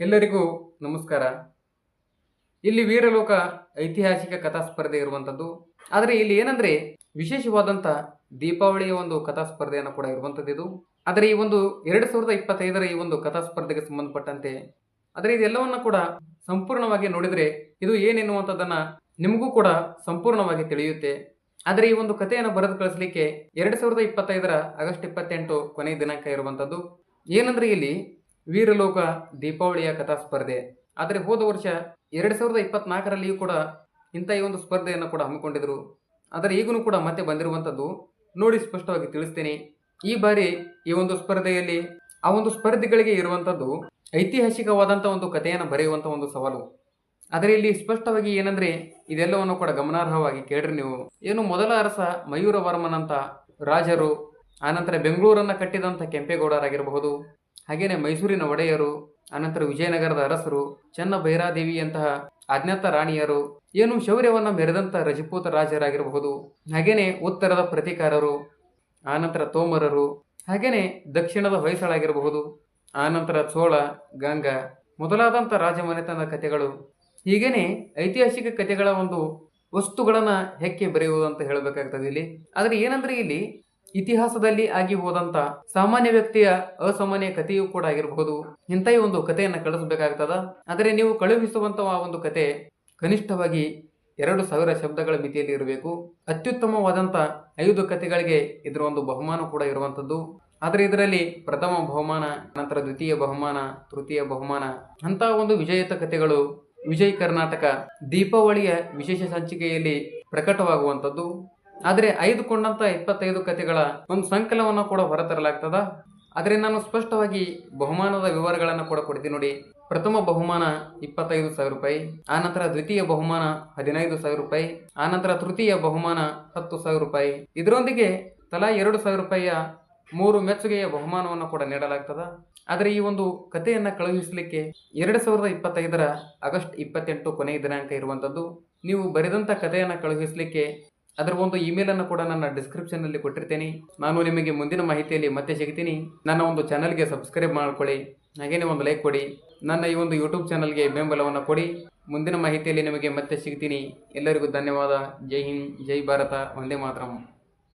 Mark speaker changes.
Speaker 1: ಎಲ್ಲರಿಗೂ ನಮಸ್ಕಾರ. ಇಲ್ಲಿ ವೀರಲೋಕ ಐತಿಹಾಸಿಕ ಕಥಾ ಸ್ಪರ್ಧೆ ಇರುವಂಥದ್ದು ಆದರೆ ಇಲ್ಲಿ ಏನಂದರೆ ವಿಶೇಷವಾದಂಥ ದೀಪಾವಳಿಯ ಒಂದು ಕಥಾ ಸ್ಪರ್ಧೆಯನ್ನು ಕೂಡ ಇರುವಂಥದ್ದು ಇದು. ಆದರೆ ಈ ಒಂದು ಎರಡು ಸಾವಿರದ ಇಪ್ಪತ್ತೈದರ ಈ ಒಂದು ಕಥಾ ಸ್ಪರ್ಧೆಗೆ ಸಂಬಂಧಪಟ್ಟಂತೆ, ಆದರೆ ಇದೆಲ್ಲವನ್ನು ಕೂಡ ಸಂಪೂರ್ಣವಾಗಿ ನೋಡಿದರೆ ಇದು ಏನೆನ್ನುವಂಥದ್ದನ್ನು ನಿಮಗೂ ಕೂಡ ಸಂಪೂರ್ಣವಾಗಿ ತಿಳಿಯುತ್ತೆ. ಆದರೆ ಈ ಒಂದು ಕಥೆಯನ್ನು ಬರೆದು ಕಳಿಸಲಿಕ್ಕೆ ಎರಡು ಸಾವಿರದ ಇಪ್ಪತ್ತೈದರ ಆಗಸ್ಟ್ ಇಪ್ಪತ್ತೆಂಟು ಕೊನೆಯ ದಿನಾಂಕ ಇರುವಂಥದ್ದು ಏನಂದರೆ ಇಲ್ಲಿ ವೀರಲೋಕ ದೀಪಾವಳಿಯ ಕಥಾ ಸ್ಪರ್ಧೆ ಆದರೆ ಹೋದ ವರ್ಷ ಎರಡು ಸಾವಿರದ ಇಪ್ಪತ್ನಾಲ್ಕರಲ್ಲಿಯೂ ಕೂಡ ಇಂಥ ಈ ಒಂದು ಸ್ಪರ್ಧೆಯನ್ನು ಕೂಡ ಹಮ್ಮಿಕೊಂಡಿದ್ರು. ಆದರೆ ಈಗಲೂ ಕೂಡ ಮತ್ತೆ ಬಂದಿರುವಂಥದ್ದು ನೋಡಿ ಸ್ಪಷ್ಟವಾಗಿ ತಿಳಿಸ್ತೇನೆ. ಈ ಬಾರಿ ಈ ಒಂದು ಸ್ಪರ್ಧೆಯಲ್ಲಿ ಆ ಒಂದು ಸ್ಪರ್ಧಿಗಳಿಗೆ ಇರುವಂಥದ್ದು ಐತಿಹಾಸಿಕವಾದಂಥ ಒಂದು ಕಥೆಯನ್ನು ಬರೆಯುವಂಥ ಒಂದು ಸವಾಲು. ಆದರೆ ಇಲ್ಲಿ ಸ್ಪಷ್ಟವಾಗಿ ಏನಂದ್ರೆ ಇದೆಲ್ಲವನ್ನು ಕೂಡ ಗಮನಾರ್ಹವಾಗಿ ಕೇಳ್ರಿ ನೀವು. ಏನು ಮೊದಲ ಅರಸ ಮಯೂರ ವರ್ಮನಂತ ರಾಜರು, ಆನಂತರ ಬೆಂಗಳೂರನ್ನು ಕಟ್ಟಿದಂಥ ಕೆಂಪೇಗೌಡರಾಗಿರಬಹುದು ಹಾಗೇನೆ ಮೈಸೂರಿನ ಒಡೆಯರು, ಅನಂತರ ವಿಜಯನಗರದ ಅರಸರು ಚೆನ್ನ ಭೈರಾದೇವಿಯಂತಹ ಅಜ್ಞಾತ ರಾಣಿಯರು, ಏನು ಶೌರ್ಯವನ್ನು ಮೆರೆದಂಥ ರಜಪೂತ ರಾಜರಾಗಿರಬಹುದು. ಹಾಗೆಯೇ ಉತ್ತರದ ಪ್ರತಿಕಾರರು ಆನಂತರ ತೋಮರರು ಹಾಗೆಯೇ ದಕ್ಷಿಣದ ಹೊಯ್ಸಳಾಗಿರಬಹುದು ಆನಂತರ ಚೋಳ, ಗಂಗ ಮೊದಲಾದಂಥ ರಾಜಮನೆತನದ ಕಥೆಗಳು. ಹೀಗೇನೆ ಐತಿಹಾಸಿಕ ಕಥೆಗಳ ಒಂದು ವಸ್ತುಗಳನ್ನು ಹೆಕ್ಕೆ ಬರೆಯುವುದು ಅಂತ ಹೇಳಬೇಕಾಗ್ತದೆ ಇಲ್ಲಿ. ಆದರೆ ಏನಂದರೆ ಇಲ್ಲಿ ಇತಿಹಾಸದಲ್ಲಿ ಆಗಿ ಹೋದಂತ ಸಾಮಾನ್ಯ ವ್ಯಕ್ತಿಯ ಅಸಾಮಾನ್ಯ ಕಥೆಯೂ ಕೂಡ ಆಗಿರಬಹುದು. ಇಂಥ ಒಂದು ಕಥೆಯನ್ನು ಕಳಿಸಬೇಕಾಗ್ತದ. ಆದರೆ ನೀವು ಕಳುಹಿಸುವಂತ ಒಂದು ಕತೆ ಕನಿಷ್ಠವಾಗಿ ಎರಡು ಸಾವಿರ ಶಬ್ದಗಳ ಮಿತಿಯಲ್ಲಿ ಇರಬೇಕು. ಅತ್ಯುತ್ತಮವಾದಂಥ ಐದು ಕಥೆಗಳಿಗೆ ಇದರ ಒಂದು ಬಹುಮಾನ ಕೂಡ ಇರುವಂಥದ್ದು. ಆದರೆ ಇದರಲ್ಲಿ ಪ್ರಥಮ ಬಹುಮಾನ, ನಂತರ ದ್ವಿತೀಯ ಬಹುಮಾನ, ತೃತೀಯ ಬಹುಮಾನ ಅಂತ ಒಂದು ವಿಜೇತ ಕಥೆಗಳು ವಿಜಯ್ ಕರ್ನಾಟಕ ದೀಪಾವಳಿಯ ವಿಶೇಷ ಸಂಚಿಕೆಯಲ್ಲಿ ಪ್ರಕಟವಾಗುವಂಥದ್ದು. ಆದರೆ ಐದು ಕೊಂಡಂತ ಇಪ್ಪತ್ತೈದು ಕಥೆಗಳ ಒಂದು ಸಂಕಲನವನ್ನು ಕೂಡ ಹೊರತರಲಾಗ್ತದ. ಆದರೆ ನಾನು ಸ್ಪಷ್ಟವಾಗಿ ಬಹುಮಾನದ ವಿವರಗಳನ್ನು ಕೂಡ ಕೊಡ್ತೀನಿ ನೋಡಿ. ಪ್ರಥಮ ಬಹುಮಾನ ಇಪ್ಪತ್ತೈದು ಸಾವಿರ ರೂಪಾಯಿ ಆನಂತರ ದ್ವಿತೀಯ ಬಹುಮಾನ ಹದಿನೈದು ಸಾವಿರ ರೂಪಾಯಿ ಆನಂತರ ತೃತೀಯ ಬಹುಮಾನ ಹತ್ತು ಸಾವಿರ ರೂಪಾಯಿ. ಇದರೊಂದಿಗೆ ತಲಾ ಎರಡು ಸಾವಿರ ರೂಪಾಯಿಯ ಮೂರು ಮೆಚ್ಚುಗೆಯ ಬಹುಮಾನವನ್ನು ಕೂಡ ನೀಡಲಾಗ್ತದ. ಆದರೆ ಈ ಒಂದು ಕಥೆಯನ್ನು ಕಳುಹಿಸಲಿಕ್ಕೆ ಎರಡು ಸಾವಿರದ ಇಪ್ಪತ್ತೈದರ ಆಗಸ್ಟ್ ಇಪ್ಪತ್ತೆಂಟು ಕೊನೆಯ ದಿನಾಂಕ ಇರುವಂಥದ್ದು ನೀವು ಬರೆದಂಥ ಕಥೆಯನ್ನು ಕಳುಹಿಸಲಿಕ್ಕೆ ಅದರ ಒಂದು ಇಮೇಲ್ ಅನ್ನು ಕೂಡ ನನ್ನ ಡಿಸ್ಕ್ರಿಪ್ಷನ್ನಲ್ಲಿ ಕೊಟ್ಟಿರ್ತೇನೆ. ನಾನು ನಿಮಗೆ ಮುಂದಿನ ಮಾಹಿತಿಯಲ್ಲಿ ಮತ್ತೆ ಸಿಗ್ತೀನಿ. ನನ್ನ ಒಂದು ಚಾನಲ್ಗೆ ಸಬ್ಸ್ಕ್ರೈಬ್ ಮಾಡ್ಕೊಳ್ಳಿ. ಹಾಗೇನೆ ಒಂದು ಲೈಕ್ ಕೊಡಿ. ನನ್ನ ಈ ಒಂದು ಯೂಟ್ಯೂಬ್ ಚಾನಲ್ಗೆ ಬೆಂಬಲವನ್ನು ಕೊಡಿ. ಮುಂದಿನ ಮಾಹಿತಿಯಲ್ಲಿ ನಿಮಗೆ ಮತ್ತೆ ಸಿಗ್ತೀನಿ. ಎಲ್ಲರಿಗೂ ಧನ್ಯವಾದ. ಜೈ ಹಿಂದ್, ಜೈ ಭಾರತ. ವಂದೇ ಮಾತರಂ.